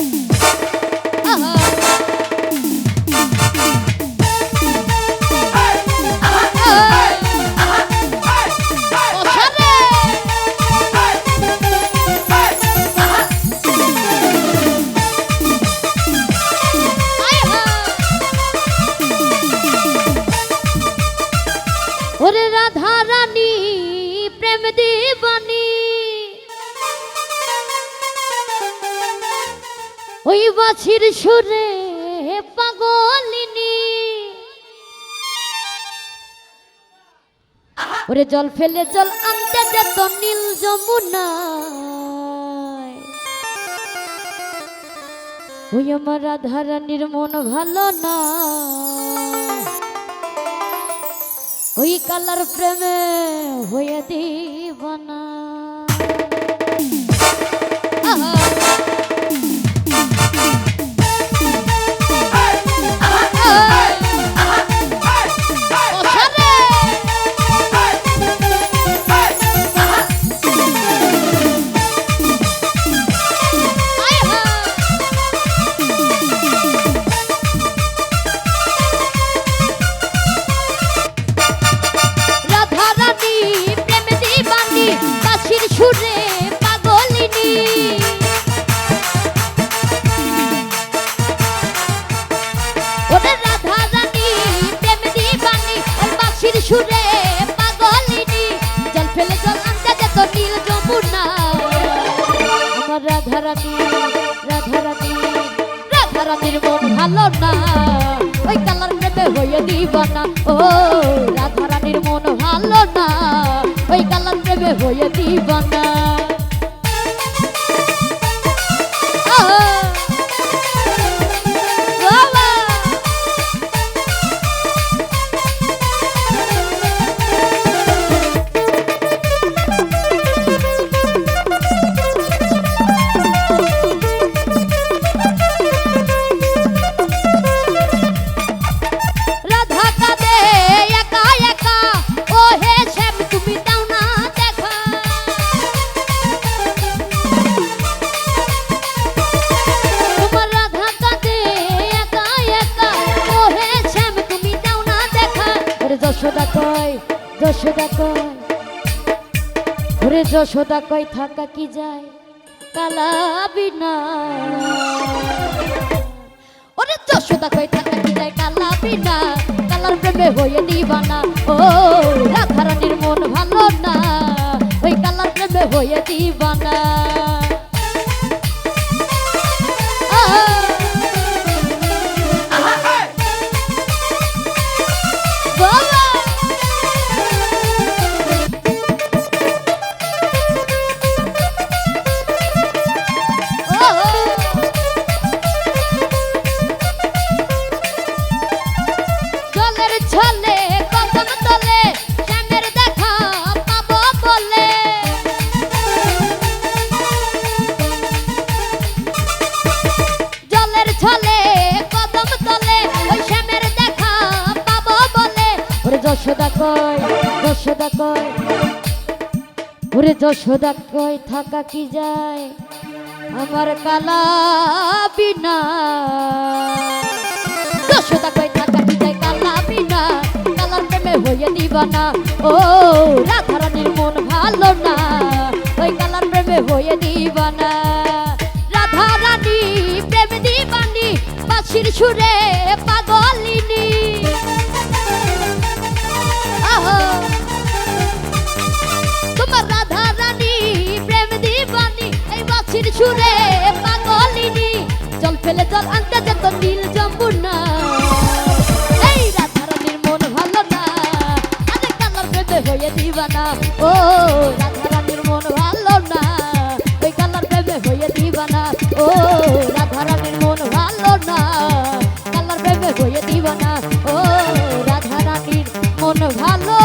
Música ওই বাছির সুরে পাগলিনী। ওরে জল ফেলে জল আনতে যেত নীল যমুনা। ওই আমার রাধা রানীর মন ভালো না। ওই কালার প্রেমে হয়ে দিবানা। আমার রাধা রানী রাধা রানী রাধা রানীর মন ভালো না। ওই কালার প্রেমে হয়ে দিবানা ও, রাধারানীর মন ভালো না। ওই কালার প্রেমে হয়ে দিবানা যশোদা কয়, ঘুরে যশোদা কয়, থাকা কি যায়? কালাবি না। ওরে যশোদা কয়, থাকা কি যায়? কালাবি না। কালার প্রেমে হয়ে নিবানা ও যশোদা কয় যশোদা কয় ওরে যশোদা কয় থাকা কি যায়? আমার কালা বিনা। যশোদা কই, থাকা কি যায়, কালা বিনা। কালার প্রেমে হয়ে দিবানা। ও রাধা রানীর মন ভালো না। ওই কালার প্রেমে হয়ে দিবানা। রাধা রানী প্রেম দিবানি বাঁশির সুরে সুরে পাগলিনি, জল ফেলে জল আনতে যেত নীল যমুনা। এই রাধারানীর মন ভালো না, আরে কালার প্রেমে হয়ে দিবানা? ও রাধারানীর মন ভালো না ওই কালার প্রেমে হয়ে দিবানা? ও রাধারানীর মন ভালো না কালার বেবে হয়ে দিবানা? ও রাধারানীর মন ভালো